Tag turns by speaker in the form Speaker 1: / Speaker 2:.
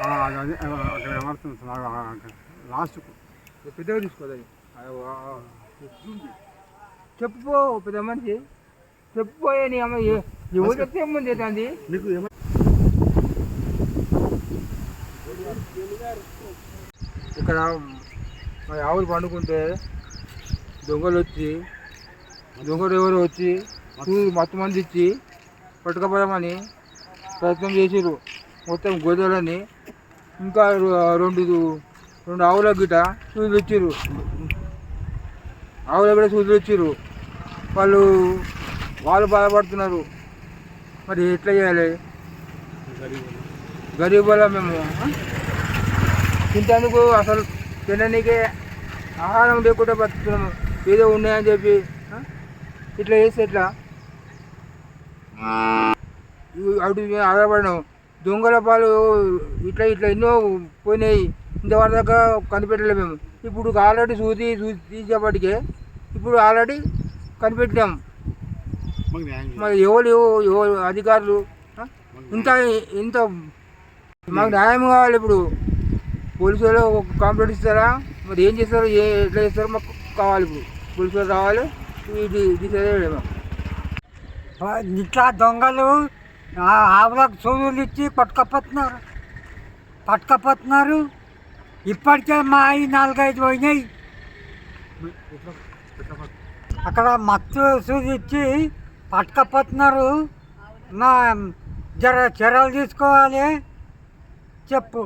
Speaker 1: ఆ, అది అక్కడ అక్కడ లాస్ట్కు
Speaker 2: పెద్దగా తీసుకోదు చెప్పుకో పెద్ద మనిషి చెప్పుకోయే నీ అమ్మ ఎవరు చెప్తే ఏముంది అంది
Speaker 1: నీకు ఏమ
Speaker 2: ఇక్కడ ఆవులు పండుకుంటే దొంగలు వచ్చి దొంగలు ఎవరు వచ్చి చూ- మత్తు మంది ఇచ్చి పట్టుకపోదామని ప్రయత్నం చేసిర్రు. మొత్తం గొర్రెలని ఇంకా రెండు రెండు ఆవుల గిట సూదులు ఇచ్చిర్రు ఆవుల గిట సూదులు ఇచ్చిర్రు వాళ్ళు వాళ్ళు బాధపడుతున్నారు. మరి ఎట్లా చేయాలి? గరీబ్ వల్ల మేము ఆ? తింటేందుకు అసలు తిననీకే ఆహారం లేకుండా బతుకుతున్నాము. ఏదో ఉన్నాయని చెప్పి ఇట్లా చేస్తే ఎట్లా? అటు ఇవి ఆధారపడినాం దొంగల పాలు ఇట్లా ఇట్లా ఎన్నో పోయినాయి. ఇంతవరకు దాకా కనిపెట్టలేము మేము. ఇప్పుడు ఆల్రెడీ చూసి చూసి తీసేపటికే ఇప్పుడు ఆల్రెడీ కనిపెట్టాం
Speaker 1: మాకు న్యాయం చేయాలి.
Speaker 2: మరి ఎవరు ఎవరు అధికారులు? ఇంత ఇంత మాకు న్యాయం కావాలి ఇప్పుడు. పోలీసు వాళ్ళు ఒక కంప్లైంట్ ఇస్తారా? మరి ఏం చేస్తారో? ఏ ఎట్లా చేస్తారో మాకు కావాలి ఇప్పుడు. పోలీసు వాళ్ళు రావాలి. ఇది ఇది
Speaker 3: ఇట్లా దొంగలు ఆవులకు సూదులు ఇచ్చి పట్టుకపోతున్నారు. పట్టుకపోతున్నారు. ఇప్పటికే మా అవి నాలుగైదు పోయినాయి. అక్కడ మత్తు సూది ఇచ్చి పట్టుకపోతున్నారు. నా జర చర్యలు తీసుకోవాలి. చెప్పు.